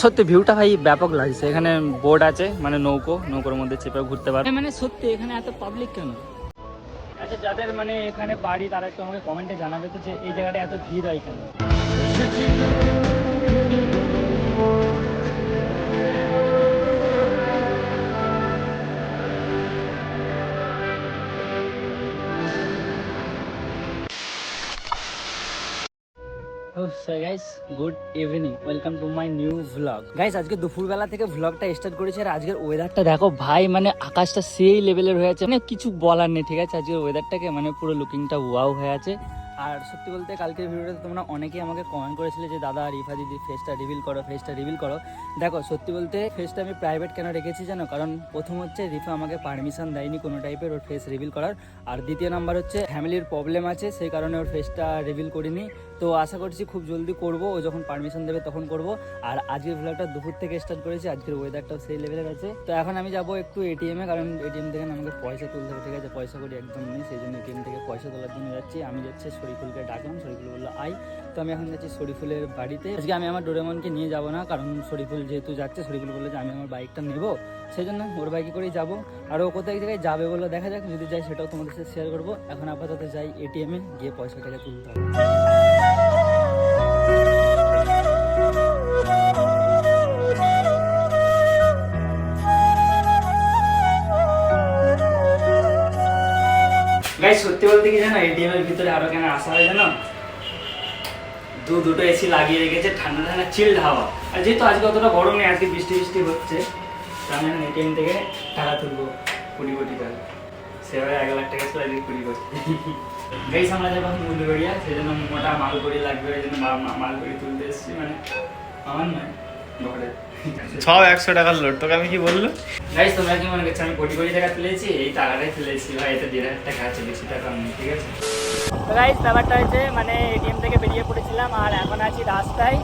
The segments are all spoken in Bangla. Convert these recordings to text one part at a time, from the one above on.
সত্যি ভিউটা ভাই ব্যাপক লাগছে। এখানে বোর্ড আছে মানে নৌকো নৌকোর মধ্যে চেপে ঘুরতে পারবে মানে সত্যি এখানে এত পাবলিক কেন? আচ্ছা যাদের মানে এখানে বাড়ি তারা একটু আমাকে কমেন্টে জানাবে তো যে এই জায়গাটা এত ভিড় হয় কেন? Guys good evening welcome to my new vlog guys আজকে দুপুরবেলা থেকে ভ্লগটা স্টার্ট করেছে আর আজকের ওয়েদারটা দেখো ভাই মানে আকাশটা সেই লেভেলের হয়ে আছে মানে কিছু বলার নেই, ঠিক আছে? আজকের ওয়েদারটাকে মানে পুরো লুকিংটা ওয়াও হয়ে আছে। আর সত্যি বলতে কালকের ভিডিওতে তোমরা অনেকেই আমাকে কমেন্ট করেছিলে যে, দাদা রিফা দিদি ফেসটা রিভিল করো ফেসটা রিভিল করো। দেখো, সত্যি বলতে ফেসটা আমি প্রাইভেট কেন রেখেছি জানো? কারণ প্রথম হচ্ছে রিফা আমাকে পারমিশন দেয়নি কোনো টাইপের ওর ফেস রিভিল করার। আর দ্বিতীয় নাম্বার হচ্ছে ফ্যামিলির প্রবলেম আছে, সেই কারণে ওর ফেসটা রিভিল করিনি। তো আশা করছি খুব জলদি করব, ও যখন পারমিশন দেবে তখন করব। আর আজকের ভ্লগটা দুপুর থেকে স্টার্ট করেছি, আজকের ওয়েদারটাও সেই লেভেলের আছে তো এখন আমি যাব একটু এটিএমে কারণ এটিএম থেকে আমাকে পয়সা তুলতে হবে, ঠিক আছে? পয়সা করি একদম নেই, সেই জন্য এটিএম থেকে পয়সা তোলার জন্য যাচ্ছি। আমি যাচ্ছি শরীফুলকে ডাকলাম, শরীফুল বলল আই তো আমি এখন যাচ্ছি শরীফুলের বাড়িতে। আজকে আমি আমার ডোরেমনকে নিয়ে যাব না, কারণ শরীফুল যেহেতু যাচ্ছে, শরীফুল বলল যে আমি আমার বাইকটা নেব। সেই জন্য ওর বাইকে করেই যাব। আর ও কোথায় জায়গায় যাবে বলে, দেখা যাক। যদি যাই সেটাও তোমাদের সাথে শেয়ার করব। এখন আপাতত যাই এটিএমে গিয়ে পয়সাটাকে তুলতে হবে। গাই সত্যি বলতে কি জানো এটিএম এর ভিতরে আরও কেন আসা হয় জানো? দু দুটো এসি লাগিয়ে রেখেছে, ঠান্ডা ঠান্ডা চিল্ড হাওয়া। আর যেহেতু আজকে অতটা গরম নেই, আজকে বৃষ্টি বৃষ্টি হচ্ছে আমি এখন এটিএম থেকে টাকা তুলবো কুড়ি কোটি টাকা। সেভাবে এক লাখ টাকা আজকে কুড়ি কোটি। গাইস আমরা যাব এখন উলুবেড়িয়া সেই জন্য মোটা মালগুড়ি লাগবে, ওই জন্য মালগুড়ি তুলতে এসেছি মানে আমার নয়। সব একশো টাকার লোড তোকে আমি কি বলল? গাইস তোমরা কি মনে করছ আমি কোটি কোটি টাকা তুলেছি? এই টাকাটাই তুলেছি ভাই এতে দেড় হাজার টাকা আছে বেশি টাকা নেই ঠিক আছে? তো গাইস ব্যাপারটা হচ্ছে মানে এটিএম থেকে বেরিয়ে পড়েছিলাম আর এখন আছি রাস্তায়।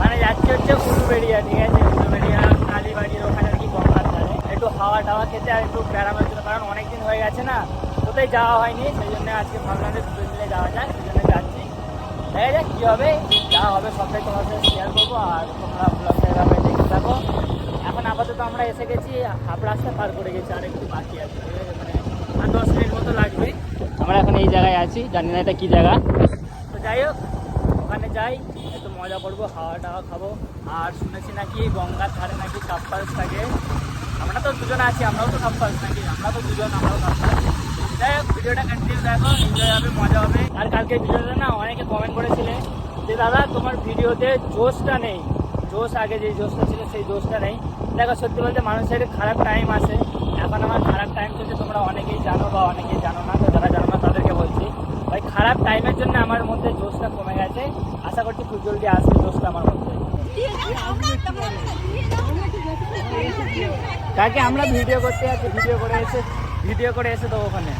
মানে যাচ্ছি হচ্ছে উলুবেড়িয়া ঠিক আছে? উলুবেড়িয়া কালীবাড়ির ওখানে আর কি গঙ্গার ধারে। একটু হাওয়া টাওয়া খেতে আর একটু বেড়ানোর জন্য কারণ অনেকদিন হয়ে গেছে না কোথায় যাওয়া হয়নি সেই জন্য আজকে ভাবলাম যে দুটো মিলে যাওয়া যাক। দেখা যাক কী হবে? যা হবে সবটাই তোমার সাথে শেয়ার করব আর তোমরা ব্লগটা এভাবে দেখতে থাকো। এখন আপাতত আমরা এসে গেছি, হাফ রাস্তা পার করে গেছি, আর একটু বাকি আছে, ঠিক মানে আর দশ মিনিট মতো লাগবে। আমরা এখন এই জায়গায় আছি, জানি না এটা কী জায়গা। তো যাই হোক, ওখানে যাই, একটু মজা করব হাওয়া টাওয়া খাব। আর শুনেছি নাকি গঙ্গার ধারে নাকি কাপ্পালস থাকে। আমরা তো দুজন আছি, আমরাও তো কাপ্পালস নাকি? আমরা তো দুজন, আমরাও কাপ্পালস যাই ভিডিওটা কন্টিনিউ দেখো হবে, মজা হবে। আর কালকে ভিডিওতে না অনেকে কমেন্ট করেছিলে যে, দাদা, তোমার ভিডিওতে জোশটা নেই। জোশ আগে যে জোশটা ছিল, সেই জোশটা নেই। দেখো, সত্যি বলতে মানুষের খারাপ টাইম আছে। এখন আমার খারাপ টাইম চলছে তোমরা অনেকেই জানো বা অনেকেই জানো না, তো যারা জানো না, তাদেরকে বলছি। ওই খারাপ টাইমের জন্য আমার মধ্যে জোশটা কমে গেছে। আশা করছি খুব জলদি আসবে জোশটা আমার মধ্যে। কাকে আমরা ভিডিও করতে আছি ভিডিও করে এসে ভিডিও করে এসে তো ওখানে।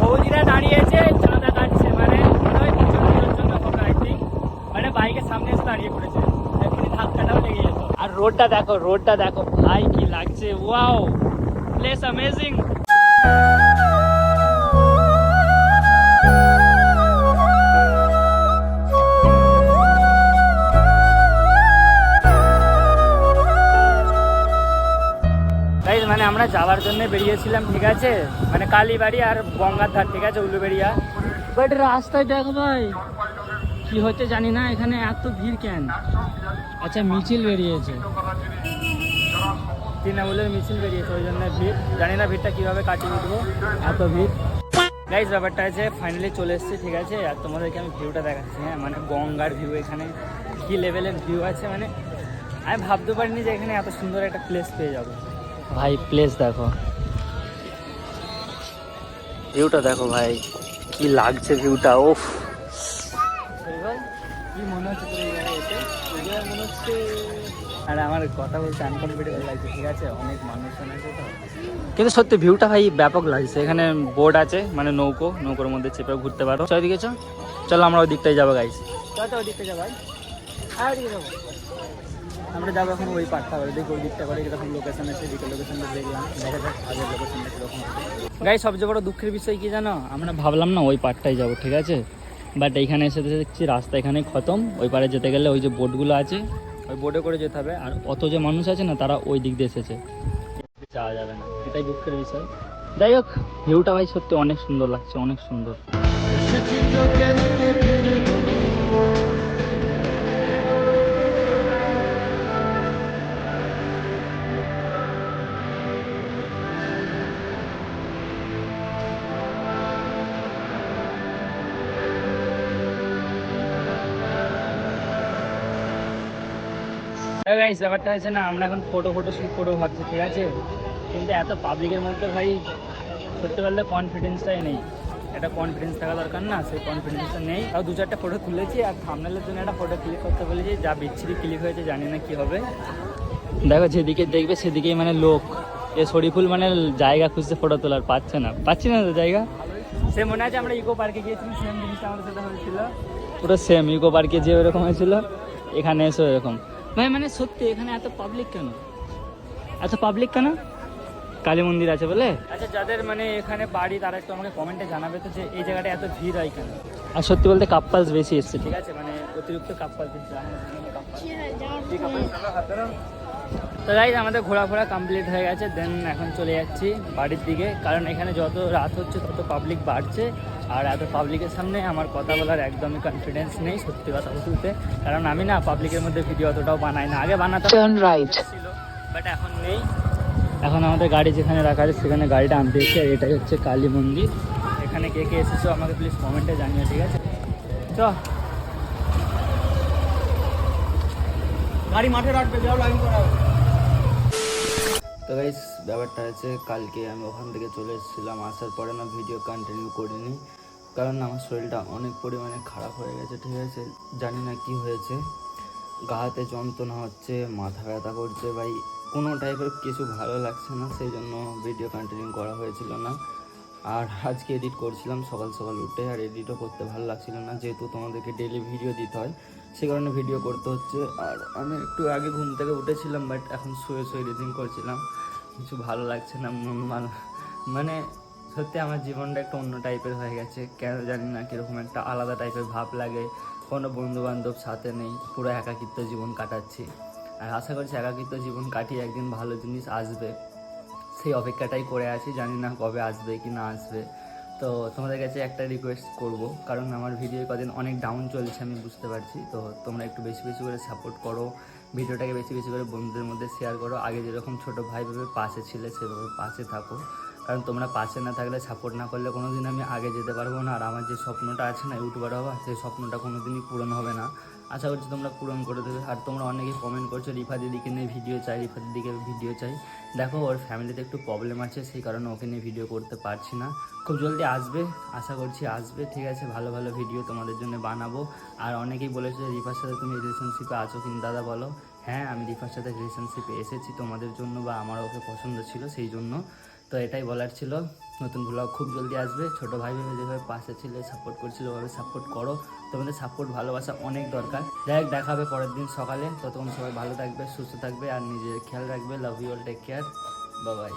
বৌদিরা দাঁড়িয়েছে চাঁদা কাটছে মানে মানে বাইকের সামনে এসে দাঁড়িয়ে পড়েছে। এখনই ধাক্কাটাও লেগে যেত। আর রোডটা দেখো রোডটা দেখো, ভাই কি লাগছে ওয়াও প্লেস অ্যামেজিং আমরা যাওয়ার জন্য বেরিয়েছিলাম ঠিক আছে? মানে কালীবাড়ি আর গঙ্গার ধার ঠিক আছে উলুবেড়িয়া। বাট রাস্তায় দেখো ভাই কি হচ্ছে জানি না এখানে এত ভিড় কেন? আচ্ছা মিছিল বেরিয়েছে। তৃণমূলের মিছিল বেরিয়েছে ওই জন্য ভিড়। জানি না ভিড়টা কীভাবে কাটিয়ে উঠবো এত ভিড়। গাইজ ব্যাপারটা আছে ফাইনালি চলে এসেছি ঠিক আছে? আর তোমাদেরকে আমি ভিউটা দেখাচ্ছি হ্যাঁ? মানে গঙ্গার ভিউ এখানে কী লেভেলের ভিউ আছে মানে আমি ভাবতে পারিনি যে এখানে এত সুন্দর একটা প্লেস পেয়ে যাব। ভাই প্লেস দেখো। ভিউটা দেখো ভাই কি লাগছে ভিউটা ওফ কিন্তু সত্যি ভিউটা ভাই ব্যাপক লাগছে। এখানে বোর্ড আছে মানে নৌকো নৌকোর মধ্যে চেপে ঘুরতে পারো। চল ওইদিকে চলো আমরা ওই দিকটাই যাব ওই দিকটা যাব। আমরা যাব এখন ওই পার্টটা করে দেখি ওই দিকটা করে এরকম লোকেশন আছে দিকে লোকেশনটা দেখলাম, দেখা যাক আগের লোকেশনটা কীরকম গাই সবচেয়ে বড় দুঃখের বিষয় কি জানো? আমরা ভাবলাম না ওই পার্টটাই যাব, ঠিক আছে? বাট এইখানে এসে দেখছি রাস্তা এখানে খতম, ওই পারে যেতে গেলে ওই যে বোটগুলো আছে, ওই বোটে করে যেতে হবে। আর অত যে মানুষ আছে না, তারা ওই দিক দিয়ে এসেছে। যাওয়া যাবে না, এটাই দুঃখের বিষয়। যাই হোক, ভিউটা ভাই সত্যি অনেক সুন্দর লাগছে, অনেক সুন্দর। গাইস ব্যাপারটা হয়েছে না, আমরা এখন ফটো ফটো শুট করব ভাবছি, ঠিক আছে? কিন্তু এত পাবলিকের মধ্যে ভাই, সত্যি বলতে কনফিডেন্সটাই নেই। একটা কনফিডেন্স থাকা দরকার না, সেই কনফিডেন্সটা নেই। তাও দু চারটা ফটো তুলেছি, আর থামনেলের জন্য একটা ফটো ক্লিক করতে বলেছি, যা বিচ্ছিরি ক্লিক হয়েছে, জানি না কি হবে। দেখো, যেদিকে দেখবে সেদিকেই মানে লোক। এ শরীফুল মানে জায়গা খুঁজছে ফটো তোলার, পাচ্ছে না। পাচ্ছি না তো জায়গা? সে মনে আছে আমরা ইকো পার্কে গিয়েছিলাম সেম জিনিসটা আমাদের সাথে হয়েছিল। পুরো সেম ইকো পার্কে যে ওরকম হয়েছিল। এখানে এসে এরকম। ভাই মানে সত্যি এখানে এত পাবলিক কেন? এত পাবলিক কেন? কালী মন্দির আছে বলে? আচ্ছা যাদের মানে এখানে বাড়ি তারা একটু আমাকে কমেন্টে জানাবে তো যে এই জায়গাটা এত ভিড় হয় কেন? আর সত্যি বলতে কাপ্পালস বেশি এসছে। ঠিক আছে মানে অতিরিক্ত কাপ্পালস এসছে তো গাইজ আমাদের ঘোরাফোরা কমপ্লিট হয়ে গেছে দেন এখন চলে যাচ্ছি বাড়ির দিকে। কারণ এখানে যত রাত হচ্ছে তত পাবলিক বাড়ছে। আর এত পাবলিকের সামনে আমার কথা বলার একদমই কনফিডেন্স নেই সত্যি কথা বলতে। কারণ আমি না পাবলিকের মধ্যে ভিডিও অতটাও বানাই না। আগে বানাতাম। Turn ছিল বাট এখন নেই। এখন আমাদের গাড়ি যেখানে রাখা আছে সেখানে গাড়িটা আনতে এসেছি আর এটাই হচ্ছে কালী মন্দির। এখানে কে কে এসেছ আমাকে প্লিজ কমেন্টে জানিও ঠিক আছে? চ গাড়ি মাঠে রাখবে যাও লাইন করা তো গাইস ব্যাপারটা হচ্ছে কালকে আমি ওখান থেকে চলে এসেছিলাম আসার পরে না ভিডিও কন্টিনিউ করিনি। কারণ আমার শরীরটা অনেক পরিমাণে খারাপ হয়ে গেছে, ঠিক আছে? জানি না কি হয়েছে। গা হাতে যন্ত্রণা হচ্ছে, মাথা ব্যথা করছে, ভাই। কোনো টাইপের কিছু ভালো লাগছে না, সেই জন্য ভিডিও কন্টিনিউ করা হয়েছিল না। আর আজকে এডিট করছিলাম, সকাল সকাল উঠে আর এডিটও করতে ভালো লাগছিল না, যেহেতু তোমাদেরকে ডেলি ভিডিও দিতে হয়। সে কারণে ভিডিও করতে হচ্ছে। আর আমি একটু আগে ঘুম থেকে উঠেছিলাম বাট এখন শুয়ে শুয়ে এডিটিং করছিলাম। কিছু ভালো লাগছে না, মন মানে সত্যি আমার জীবনটা একটু অন্য টাইপের হয়ে গেছে। কেন জানি না কীরকম একটা আলাদা টাইপের ভাব লাগে। কোনো বন্ধু বান্ধব সাথে নেই, পুরো একাকিত্ব জীবন কাটাচ্ছি। আর আশা করছি একাকিত্ব জীবন কাটিয়ে একদিন ভালো জিনিস আসবে। সেই অপেক্ষাটাই করে আছি, জানি না কবে আসবে কি না আসবে। তো তোমাদের কাছে একটা রিকোয়েস্ট করব, কারণ আমার ভিডিও কদিন অনেক ডাউন চলছে, আমি বুঝতে পারছি। তো তোমরা একটু বেশি বেশি করে সাপোর্ট করো ভিডিওটাকে বেশি বেশি করে বন্ধুদের মধ্যে শেয়ার করো। আগে যেরকম ছোটো ভাই ভেবে পাশে ছিলে, সেভাবে পাশে থাকো। কারণ তোমরা পাশে না থাকলে সাপোর্ট না করলে কোনো দিন আমি আগে যেতে পারব না। আর আমার যে স্বপ্নটা আছে না ইউটিউবার হওয়া সেই স্বপ্নটা কোনো দিনই পূরণ হবে না। আশা করছি তোমরা পূরণ করে দেবে। আর তোমরা অনেকেই কমেন্ট করছ, রিফা দিদিকে নিয়ে ভিডিও চাই, রিফা দিদিকে ভিডিও চাই। দেখো, ওর ফ্যামিলিতে একটু প্রবলেম আছে, সেই কারণে ওকে নিয়ে ভিডিও করতে পারছি না। খুব জলদি আসবে, আশা করছি আসবে। ঠিক আছে, ভালো ভালো ভিডিও তোমাদের জন্য বানাবো। আর অনেকেই বলেছে, রিফার সাথে তুমি রিলেশনশিপে আছো কিন্তু দাদা বলো? হ্যাঁ আমি রিফার সাথে রিলেশনশিপে এসেছি তোমাদের জন্য বা আমার ওকে পছন্দ ছিল সেই জন্য। তো এটাই বলার ছিল। নতুন ব্লগ খুব জলদি আসবে। ছোটো ভাই ভেবে যেভাবে পাশে ছিল সাপোর্ট করছিল, ওভাবে সাপোর্ট করো। তোমাদের সাপোর্ট ভালোবাসা অনেক দরকার। যাই হোক দেখা হবে পরের দিন সকালে। ততক্ষণ সবাই ভালো থাকবে, সুস্থ থাকবে, আর নিজের খেয়াল রাখবে। Love you all take care Babai